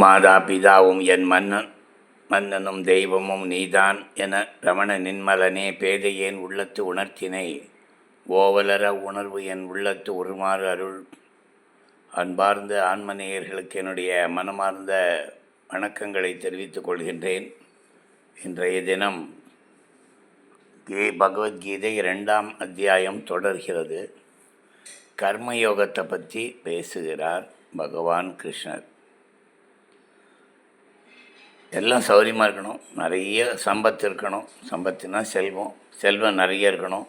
மாதா பிதாவும் என் மன்னன் மன்னனும் தெய்வமும் நீதான் என ரமண நின்மலனே பேதையேன் உள்ளத்து உணர்த்தினை? ஓவலர உணர்வு என் உள்ளத்து உருமாறு அருள். அன்பார்ந்த ஆன்மநேயர்களுக்கு என்னுடைய மனமார்ந்த வணக்கங்களை தெரிவித்துக் கொள்கின்றேன். இன்றைய தினம் கீ பகவத்கீதை ரெண்டாம் அத்தியாயம் தொடர்கிறது. கர்மயோகத்தை பற்றி பேசுகிறார் பகவான் கிருஷ்ணர். எல்லாம் சௌரியமாக இருக்கணும். நிறைய சம்பத்து இருக்கணும். சம்பத்துனா செல்வம். செல்வம் நிறைய இருக்கணும்.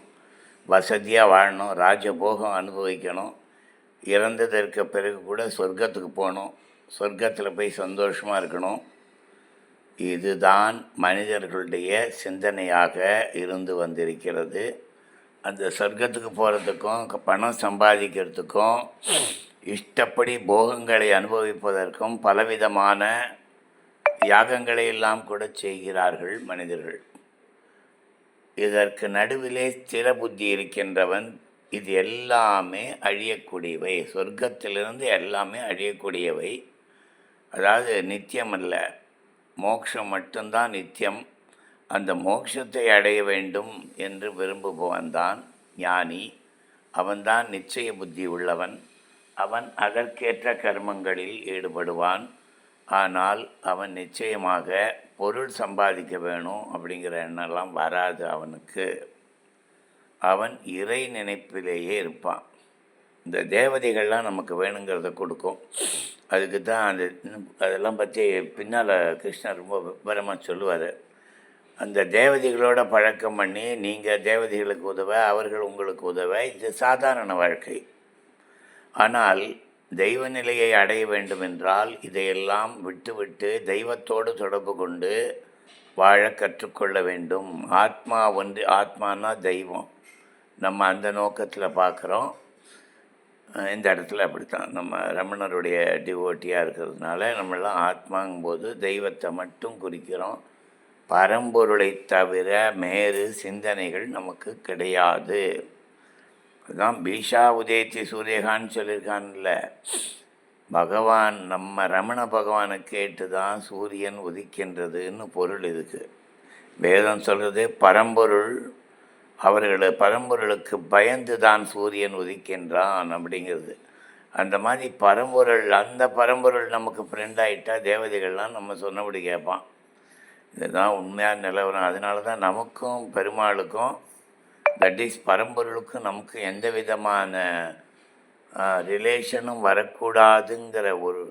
வசதியாக வாழணும். ராஜபோகம் அனுபவிக்கணும். இறந்ததற்கு பிறகு கூட சொர்க்கத்துக்கு போகணும். சொர்க்கத்தில் போய் சந்தோஷமாக இருக்கணும். இதுதான் மனிதர்களுடைய சிந்தனையாக இருந்து வந்திருக்கிறது. அந்த சொர்க்கத்துக்கு போகிறதுக்கும் பணம் சம்பாதிக்கிறதுக்கும் இஷ்டப்படி போகங்களை அனுபவிப்பதற்கும் பலவிதமான யாகங்களை எல்லாம் கூட செய்கிறார்கள் மனிதர்கள். இதற்கு நடுவிலே ஸ்திர புத்தி இருக்கின்றவன் இது எல்லாமே அழியக்கூடியவை. சொர்க்கத்திலிருந்து எல்லாமே அழியக்கூடியவை. அதாவது நித்தியம் அல்ல மோட்சம் மட்டும்தான் நித்தியம். அந்த மோட்சத்தை அடைய வேண்டும் என்று விரும்புபவன் தான் ஞானி. அவன்தான் நிச்சய புத்தி உள்ளவன். அவன் அதற்கேற்ற கர்மங்களில் ஈடுபடுவான். ஆனால் அவன் நிச்சயமாக பொருள் சம்பாதிக்க வேணும் அப்படிங்கிற எண்ணம்லாம் வராது அவனுக்கு. அவன் இறை நினைப்பிலேயே இருப்பான். இந்த தேவதைகள்லாம் நமக்கு வேணுங்கிறத கொடுக்கும். அதுக்கு தான் அந்த அதெல்லாம் பற்றி பின்னால் கிருஷ்ணர் ரொம்ப விவரமாக சொல்லுவார். அந்த தேவதைகளோட பழக்கம் பண்ணி நீங்கள் தேவதைகளுக்கு உதவ அவர்கள் உங்களுக்கு உதவ இது சாதாரண வாழ்க்கை. ஆனால் தெய்வ நிலையை அடைய வேண்டுமென்றால் இதையெல்லாம் விட்டுவிட்டு தெய்வத்தோடு தொடர்பு கொண்டு வாழ கற்றுக்கொள்ள வேண்டும். ஆத்மா ஒன்று ஆத்மானா தெய்வம். நம்ம அந்த நோக்கத்தில் பார்க்குறோம் இந்த இடத்துல அப்படித்தான். நம்ம ரமணருடைய டிவோட்டியாக இருக்கிறதுனால நம்மளாம் ஆத்மாங்கும்போது தெய்வத்தை மட்டும் குறிக்கிறோம். பரம்பொருளை தவிர மேறு சிந்தனைகள் நமக்கு கிடையாது. அதுதான் பீஷா உதயத்தி சூரியகான்னு சொல்லியிருக்கான்ல. பகவான் நம்ம ரமண பகவானை கேட்டு தான் சூரியன் உதிக்கின்றதுன்னு பொருள் இதுக்கு. வேதம் சொல்கிறது பரம்பொருள் அவர்கள் பரம்பொருளுக்கு பயந்து தான் சூரியன் உதிக்கின்றான் அப்படிங்கிறது. அந்த மாதிரி பரம்பொருள் அந்த பரம்பொருள் நமக்கு ஃப்ரெண்ட் ஆகிட்டால் தேவதைகள்லாம் நம்ம சொன்னபடி கேட்பான். இதுதான் உண்மையான நிலவரம். அதனால தான் நமக்கும் பெருமாளுக்கும் தட் இஸ் பரம்பொருளுக்கும் நமக்கு எந்த விதமான ரிலேஷனும் வரக்கூடாதுங்கிற ஒரு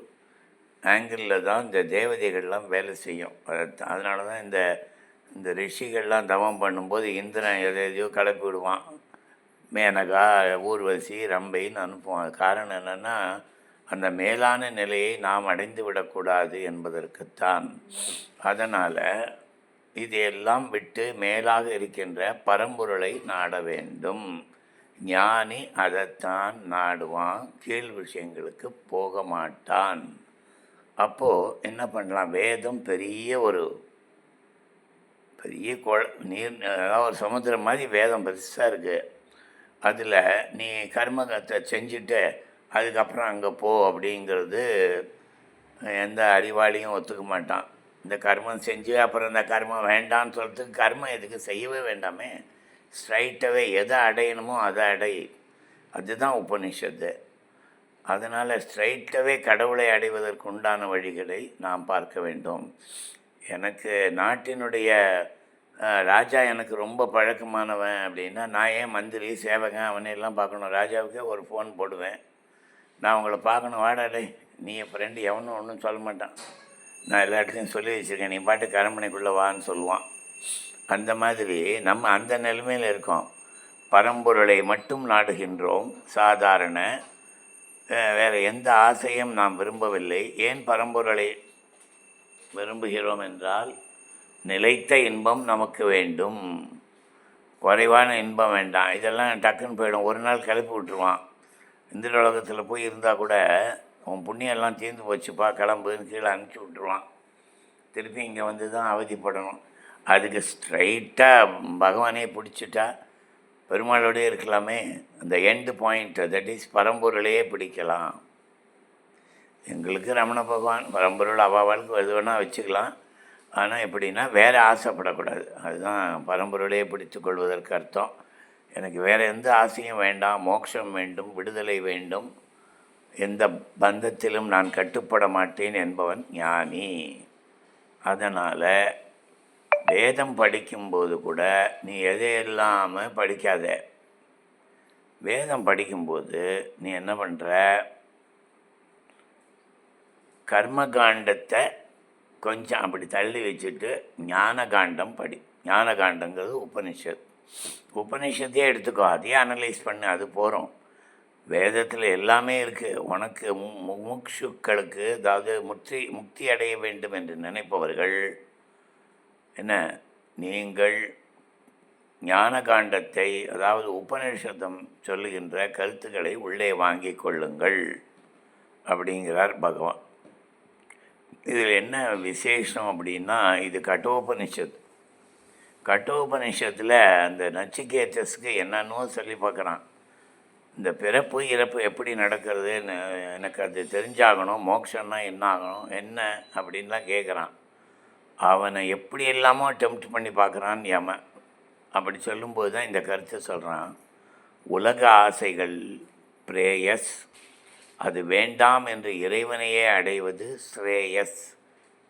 ஆங்கிளில் தான் இந்த தேவதைகள்லாம் வேலை செய்யும். அதனால தான் இந்த இந்த ரிஷிகள்லாம் தவம் பண்ணும்போது இந்திரன் எதை எதையோ கிளப்பி விடுவான். மேனகா ஊர்வசி ரம்பைன்னு அனுப்புவான். காரணம் என்னென்னா அந்த மேலான நிலையை நாம் அடைந்து விடக்கூடாது என்பதற்குத்தான். அதனால் இதையெல்லாம் விட்டு மேலாக இருக்கின்ற பரம்பொருளை நாட வேண்டும். ஞானி அதைத்தான் நாடுவான். கீழ் விஷயங்களுக்கு போக மாட்டான். அப்போது என்ன பண்ணலாம்? வேதம் பெரிய ஒரு பெரிய குழ நீர் அதாவது ஒரு சமுத்திரம் மாதிரி வேதம் பெருசாக இருக்குது அதில் நீ கர்மகத்தை செஞ்சுட்டு அதுக்கப்புறம் அங்கே போ அப்படிங்கிறது எந்த அறிவாளியும் ஒத்துக்க மாட்டான். இந்த கர்மம் செஞ்சு அப்புறம் இந்த கர்மம் வேண்டான்னு சொல்கிறதுக்கு கர்மம் எதுக்கு? செய்யவே வேண்டாமே. ஸ்ட்ரைட்டாகவே எதை அடையணுமோ அதை அடை. அதுதான் உபனிஷத்து. அதனால் ஸ்ட்ரைட்டாகவே கடவுளை அடைவதற்கு உண்டான வழிகளை நாம் பார்க்க வேண்டும். எனக்கு நாட்டினுடைய ராஜா எனக்கு ரொம்ப பழக்கமானவன் அப்படின்னா நான் ஏன் மந்திரி சேவகன் அவனையெல்லாம் பார்க்கணும். ராஜாவுக்கே ஒரு ஃபோன் போடுவேன். நான் உங்களை பார்க்கணும். வாடாடே நீ என் ஃப்ரெண்டு எவனும் ஒன்றும் சொல்ல மாட்டான். நான் எல்லா இடத்துலையும் சொல்லி வச்சுருக்கேன் நீ பாட்டு கரம்பனைக்குள்ளே வான்னு சொல்லுவான். அந்த மாதிரி நம்ம அந்த நிலைமையில் இருக்கோம். பரம்பொருளை மட்டும் நாடுகின்றோம். சாதாரண வேறு எந்த ஆசையும் நாம் விரும்பவில்லை. ஏன் பரம்பொருளை விரும்புகிறோம் என்றால் நிலைத்த இன்பம் நமக்கு வேண்டும். குறைவான இன்பம் வேண்டாம். இதெல்லாம் டக்குன்னு போயிடும். ஒரு நாள் கிளப்பி விட்டுருவான். இந்த உலகத்தில் போய் இருந்தால் கூட உன் புண்ணியெல்லாம் தீர்ந்து போச்சுப்பா கிளம்புன்னு கீழே அனுப்பிச்சி விட்ருவான் திருப்பி இங்கே வந்து தான் அவதிப்படணும். அதுக்கு ஸ்ட்ரைட்டாக பகவானே பிடிச்சிட்டா பெருமாளோடே இருக்கலாமே. அந்த எண்டு பாயிண்ட் தட் இஸ் பரம்பொருளையே பிடிக்கலாம். எங்களுக்கு ரமண பகவான் பரம்பொருள் அவாவாளுக்கு எது வேணால் வச்சுக்கலாம். ஆனால் எப்படின்னா வேறு ஆசைப்படக்கூடாது. அதுதான் பரம்பொருளையே பிடித்து கொள்வதற்கு அர்த்தம். எனக்கு வேறு எந்த ஆசையும் வேண்டாம் மோட்சம் வேண்டும் விடுதலை வேண்டும். எந்த பந்தத்திலும் நான் கட்டுப்பட மாட்டேன் என்பவன் ஞானி. அதனால் வேதம் படிக்கும்போது கூட நீ எதையெல்லாம படிக்காத. வேதம் படிக்கும்போது நீ என்ன பண்ணுற கர்மகாண்டத்தை கொஞ்சம் அப்படி தள்ளி வச்சுட்டு ஞானகாண்டம் படி. ஞானகாண்டங்கிறது உபனிஷத். உபனிஷத்தையே எடுத்துக்கோ அதையே அனலைஸ் பண்ணு அது போகிறோம் வேதத்தில் எல்லாமே இருக்குது உனக்கு மு- அதாவது முக்தி முக்தி அடைய வேண்டும் என்று நினைப்பவர்கள் என்ன? நீங்கள் ஞான காண்டத்தை அதாவது உபநிஷதம் சொல்லுகின்ற கருத்துக்களை உள்ளே வாங்கிக் கொள்ளுங்கள் அப்படிங்கிறார் பகவான். இதில் என்ன விசேஷம் அப்படின்னா இது கட்டோபனிஷத். கட்டோபனிஷத்தில் அந்த நச்சிகேத்தஸுக்கு என்னென்னோ சொல்லி பார்க்குறான். இந்த பிறப்பு இறப்பு எப்படி நடக்கிறதுன்னு எனக்கு அது தெரிஞ்சாகணும். மோக்ஷன்னா என்ன ஆகணும் என்ன அப்படின்லாம் கேட்குறான் அவனை எப்படி எல்லாமோ அட்டெம்ப்ட் பண்ணி பார்க்குறான் யம அப்படி சொல்லும்போது தான் இந்த கருத்தை சொல்கிறான் உலக ஆசைகள் பிரேயஸ். அது வேண்டாம் என்று இறைவனையே அடைவது ஸ்ரேயஸ்.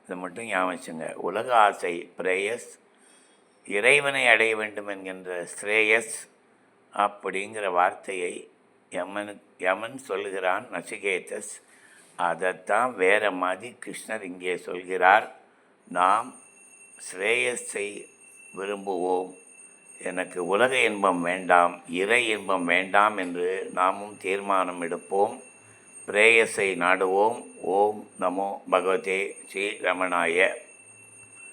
இது மட்டும் ஞாபகம் உலக ஆசை பிரேயஸ். இறைவனை அடைய வேண்டும் என்கின்ற ஸ்ரேயஸ். அப்படிங்கிற வார்த்தையை யமனு யமன் சொல்கிறான் நசிகேதஸ். அதைத்தான் வேற மாதிரி கிருஷ்ணர் இங்கே சொல்கிறார் நாம் ஸ்ரேயஸை விரும்புவோம். எனக்கு உலக இன்பம் வேண்டாம் இறை இன்பம் வேண்டாம் என்று நாமும் தீர்மானம் எடுப்போம். பிரேயஸை நாடுவோம். ஓம் நமோ பகவதே ஸ்ரீ ரமணாய.